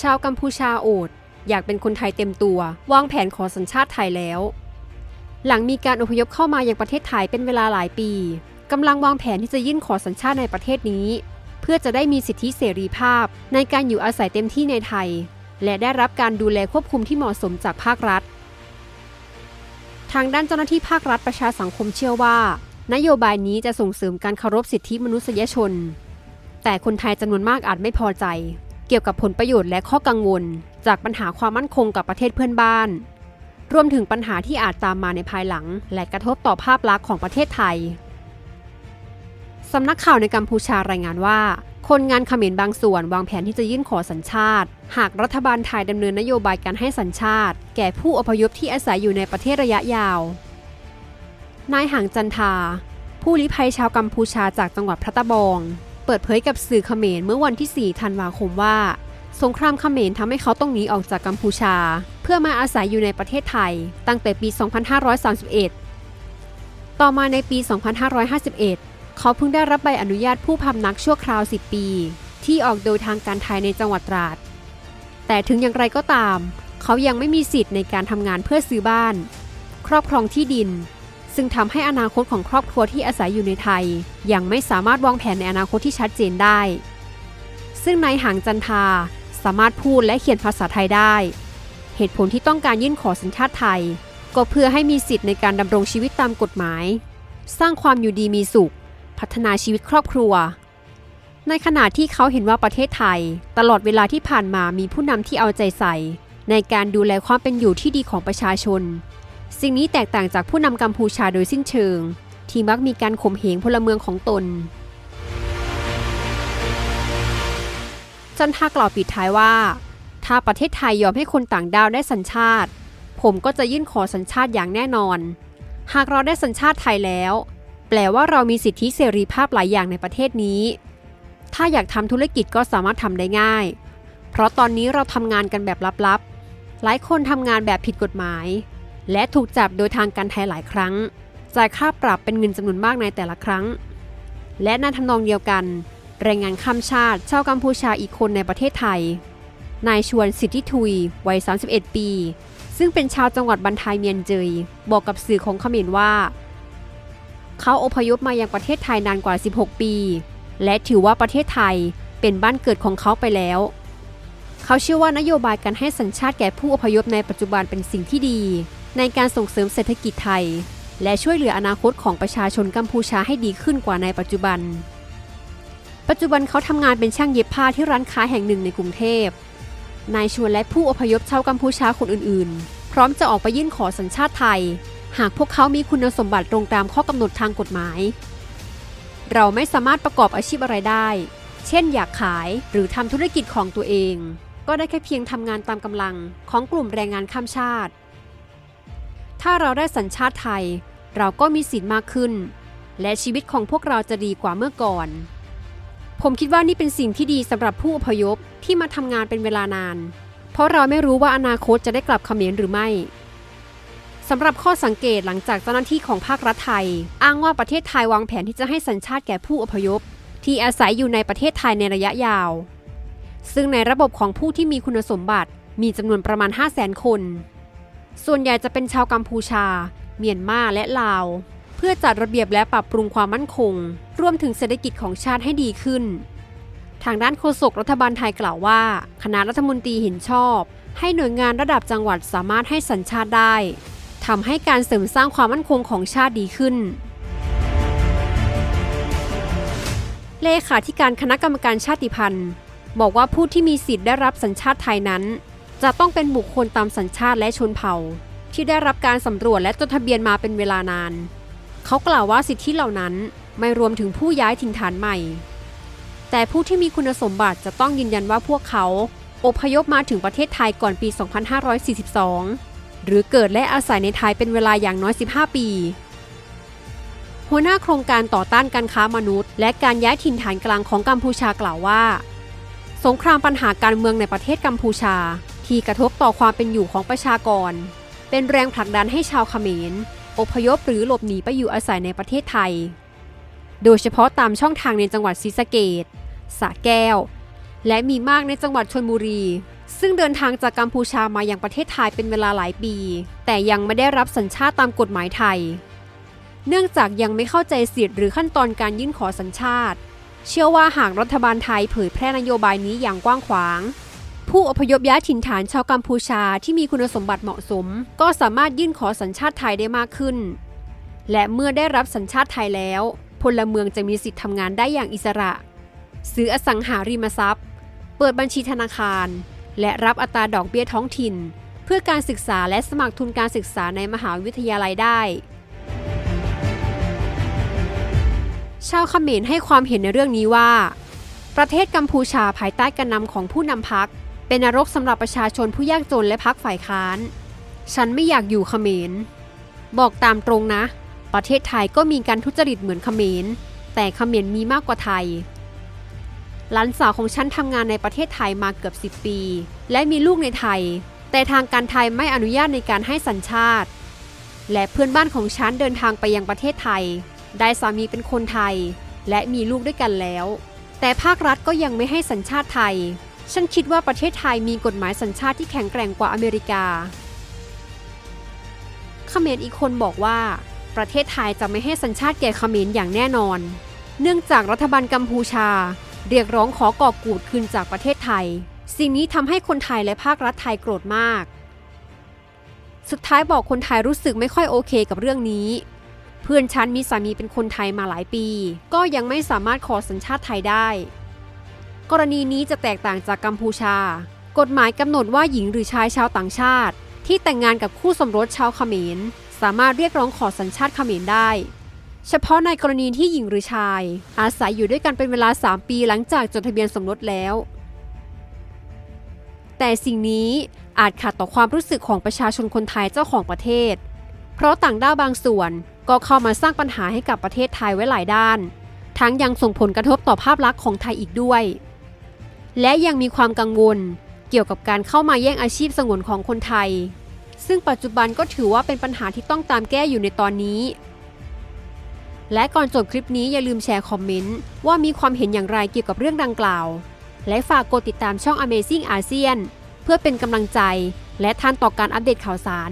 ชาวกัมพูชาโอด อยากเป็นคนไทยเต็มตัว วางแผนขอสัญชาติไทยแล้ว หลังมีการอพยพเข้ามายังประเทศไทยเป็นเวลาหลายปีกำลังวางแผนที่จะยื่นขอสัญชาติในประเทศนี้ เพื่อจะได้มีสิทธิเสรีภาพ ในการอยู่อาศัยเต็มที่ในไทย และได้รับการดูแลควบคุมที่เหมาะสมจากภาครัฐ ทางด้านเจ้าหน้าที่ภาครัฐประชาสังคมเชื่อว่า นโยบายนี้จะส่งเสริมการเคารพสิทธิมนุษยชน แต่คนไทยจำนวนมากอาจไม่พอใจ กี่ยวกับผลประโยชน์และข้อกังวล จากปัญหาความมั่นคงกับประเทศเพื่อนบ้าน รวมถึงปัญหาที่อาจตามมาในภายหลัง และกระทบต่อภาพลักษณ์ของประเทศไทยสำนักข่าวในกัมพูชารายงานว่า คนงานเขมรบางส่วนวางแผนที่จะยื่นขอสัญชาติ หากรัฐบาลไทยดำเนินนโยบายการให้สัญชาติ แก่ผู้อพยพที่อาศัยอยู่ในประเทศระยะยาว นายหางจันทา ผู้ลี้ภัยชาวกัมพูชาจากจังหวัดพระตะบอง เปิดเผยกับสื่อเขมรเมื่อวันที่ 4 ธันวาคมว่า สงครามเขมรทำให้เขาต้องหนีออกจากกัมพูชา เพื่อมาอาศัยอยู่ในประเทศไทย ตั้งแต่ปี 2531 ต่อมาในปี 2551 เขาเพิ่งได้รับใบอนุญาตผู้พำนักชั่วคราว 10 ปี ที่ออกโดยทางการไทยในจังหวัดตราด แต่ถึงอย่างไรก็ตาม เขายังไม่มีสิทธิ์ในการทำงานเพื่อซื้อบ้าน ครอบครองที่ดิน ซึ่งทำให้อนาคตของครอบครัวที่อาศัยอยู่ในไทย ยังไม่สามารถวางแผนในอนาคตที่ชัดเจนได้ ซึ่งนายหางจันทาสามารถพูดและเขียนภาษาไทยได้ เหตุผลที่ต้องการยื่นขอสัญชาติไทย ก็เพื่อให้มีสิทธิ์ในการดำรงชีวิตตามกฎหมาย สร้างความอยู่ดีมีสุข พัฒนาชีวิตครอบครัว ในขณะที่เขาเห็นว่าประเทศไทย ตลอดเวลาที่ผ่านมามีผู้นำที่เอาใจใส่ ในการดูแลความเป็นอยู่ที่ดีของประชาชน สิ่งนี้แตกต่างจากผู้นำกัมพูชาโดยสิ้นเชิง ที่มักมีการข่มเหงพลเมืองของตน จันทากล่าวปิดท้ายว่า ถ้าประเทศไทยยอมให้คนต่างด้าวได้สัญชาติ ผมก็จะยื่นขอสัญชาติอย่างแน่นอน หากเราได้สัญชาติไทยแล้ว แปลว่าเรามีสิทธิเสรีภาพหลายอย่างในประเทศนี้ ถ้าอยากทำธุรกิจก็สามารถทำได้ง่าย เพราะตอนนี้เราทำงานกันแบบลับๆ หลายคนทำงานแบบผิดกฎหมาย และถูกจับโดยทางการไทยหลายครั้ง จ่ายค่าปรับเป็นเงินจำนวนมากในแต่ละครั้ง และในทำนองเดียวกันแรงงานข้ามชาติชาวกัมพูชาอีกคนในประเทศไทย นายชวนสิทธิทุย วัย 31 ปี ซึ่งเป็นชาวจังหวัดบันทายเมียนเจย บอกกับสื่อของเขมรว่า เขาอพยพมายังประเทศไทยนานกว่า 16 ปี และถือว่าประเทศไทยเป็นบ้านเกิดของเขาไปแล้ว เขาเชื่อว่านโยบายการให้สัญชาติแก่ผู้อพยพในปัจจุบันเป็นสิ่งที่ดี ในการส่งเสริมเศรษฐกิจไทย และช่วยเหลืออนาคตของประชาชนกัมพูชาให้ดีขึ้นกว่าในปัจจุบัน ปัจจุบันเขาทำงานเป็นช่างเย็บผ้าที่ร้านค้าแห่งหนึ่งในกรุงเทพ นายชวนและผู้อพยพชาวกัมพูชาคนอื่นๆ พร้อมจะออกไปยื่นขอสัญชาติไทย หากพวกเขามีคุณสมบัติตรงตามข้อกำหนดทางกฎหมาย เราไม่สามารถประกอบอาชีพอะไรได้ เช่น อยากขายหรือทำธุรกิจของตัวเอง ก็ได้แค่เพียงทำงานตามกำลังของกลุ่มแรงงานข้ามชาติ ถ้าเราได้สัญชาติไทย เราก็มีสิทธิ์มากขึ้น และชีวิตของพวกเราจะดีกว่าเมื่อก่อน ผมคิดว่านี่เป็นสิ่งที่ดีสำหรับผู้อพยพที่มาทำงานเป็นเวลานาน เพราะเราไม่รู้ว่าอนาคตจะได้กลับเขมรหรือไม่สำหรับข้อสังเกตหลังจากเจ้าหน้าที่ของภาครัฐไทย อ้างว่าประเทศไทยวางแผนที่จะให้สัญชาติแก่ผู้อพยพ ที่อาศัยอยู่ในประเทศไทยในระยะยาว ซึ่งในระบบของผู้ที่มีคุณสมบัติมีจำนวนประมาณ 5 0 0 0 0 0 คน ส่วนใหญ่จะเป็นชาวกัมพูชา เมียนมาและลาว เพื่อจัดระเบียบและปรับปรุงความมั่นคง รวมถึงเศรษฐกิจของชาติให้ดีขึ้น ทางด้านโฆษกรัฐบาลไทยกล่าวว่า คณะรัฐมนตรีเห็นชอบ ให้หน่วยงานระดับจังหวัดสามารถให้สัญชาติได้ทำให้การเสริมสร้างความมั่นคงของชาติดีขึ้น เลขาธิการคณะกรรมการชาติพันธุ์ บอกว่าผู้ที่มีสิทธิ์ได้รับสัญชาติไทยนั้น จะต้องเป็นบุคคลตามสัญชาติและชนเผ่า ที่ได้รับการสำรวจและจดทะเบียนมาเป็นเวลานาน เขากล่าวว่าสิทธิเหล่านั้นไม่รวมถึงผู้ย้ายถิ่นฐานใหม่ แต่ผู้ที่มีคุณสมบัติจะต้องยืนยันว่าพวกเขาอพยพมาถึงประเทศไทยก่อนปี 2542 หรือเกิดและอาศัยในไทยเป็นเวลาอย่างน้อย 15 ปี หัวหน้าโครงการต่อต้านการค้ามนุษย์ และการย้ายถิ่นฐานกลางของกัมพูชากล่าวว่า สงครามปัญหาการเมืองในประเทศกัมพูชา ที่กระทบต่อความเป็นอยู่ของประชากร เป็นแรงผลักดันให้ชาวเขมร อพยพหรือหลบหนีไปอยู่อาศัยในประเทศไทย โดยเฉพาะตามช่องทางในจังหวัดศรีสะเกดสระแก้ว และมีมากในจังหวัดชลบุรี ซึ่งเดินทางจากกัมพูชามายังประเทศไทยเป็นเวลาหลายปี แต่ยังไม่ได้รับสัญชาติตามกฎหมายไทย เนื่องจากยังไม่เข้าใจสิทธิ์หรือขั้นตอนการยื่นขอสัญชาติ เชื่อว่าหากรัฐบาลไทยเผยแพร่นโยบายนี้อย่างกว้างขวาง ผู้อพยพย้ายถิ่นฐานชาวกัมพูชาที่มีคุณสมบัติเหมาะสม ก็สามารถยื่นขอสัญชาติไทยได้มากขึ้น และเมื่อได้รับสัญชาติไทยแล้ว พลเมืองจะมีสิทธิทำงานได้อย่างอิสระ ซื้ออสังหาริมทรัพย์ เปิดบัญชีธนาคาร และรับอัตราดอกเบี้ยท้องถิ่น เพื่อการศึกษาและสมัครทุนการศึกษาในมหาวิทยาลัยได้ ชาวเขมรให้ความเห็นในเรื่องนี้ว่าประเทศกัมพูชาภายใต้การนำของผู้นำพัก เป็นนรกสำหรับประชาชนผู้ยากจนและพักฝ่ายค้าน ฉันไม่อยากอยู่เขมร บอกตามตรงนะ ประเทศไทยก็มีการทุจริตเหมือนเขมร แต่เขมรมีมากกว่าไทย หลานสาวของฉันทำงานในประเทศไทยมาเกือบ 10 ปี และมีลูกในไทย แต่ทางการไทยไม่อนุญาตในการให้สัญชาติ และเพื่อนบ้านของฉันเดินทางไปยังประเทศไทย ได้สามีเป็นคนไทย และมีลูกด้วยกันแล้ว แต่ภาครัฐก็ยังไม่ให้สัญชาติไทย ฉันคิดว่าประเทศไทยมีกฎหมายสัญชาติที่แข็งแกร่งกว่าอเมริกาเขมรอีกคนบอกว่า ประเทศไทยจะไม่ให้สัญชาติแก่เขมรอย่างแน่นอน เนื่องจากรัฐบาลกัมพูชา เรียกร้องขอกอบกูดคืนจากประเทศไทย สิ่งนี้ทำให้คนไทยและภาครัฐไทยโกรธมาก สุดท้ายบอกคนไทยรู้สึกไม่ค่อยโอเคกับเรื่องนี้ เพื่อนฉันมีสามีเป็นคนไทยมาหลายปี ก็ยังไม่สามารถขอสัญชาติไทยได้ กรณีนี้จะแตกต่างจากกัมพูชา กฎหมายกำหนดว่าหญิงหรือชายชาวต่างชาติ ที่แต่งงานกับคู่สมรสชาวเขมร สามารถเรียกร้องขอสัญชาติเขมรได้ เฉพาะในกรณีที่หญิงหรือชาย อาศัยอยู่ด้วยกันเป็นเวลา 3 ปีหลังจากจดทะเบียนสมรสแล้ว แต่สิ่งนี้อาจขัดต่อความรู้สึกของประชาชนคนไทยเจ้าของประเทศ เพราะต่างด้าวบางส่วนก็เข้ามาสร้างปัญหาให้กับประเทศไทยไว้หลายด้าน ทั้งยังส่งผลกระทบต่อภาพลักษณ์ของไทยอีกด้วย และยังมีความกังวลเกี่ยวกับการเข้ามาแย่งอาชีพสงวนของคนไทย ซึ่งปัจจุบันก็ถือว่าเป็นปัญหาที่ต้องตามแก้อยู่ในตอนนี้ และก่อนจบคลิปนี้อย่าลืมแชร์คอมเมนต์ว่ามีความเห็นอย่างไรเกี่ยวกับเรื่องดังกล่าว และฝากกดติดตามช่อง Amazing ASEAN เพื่อเป็นกำลังใจ และทันต่อการอัปเดตข่าวสาร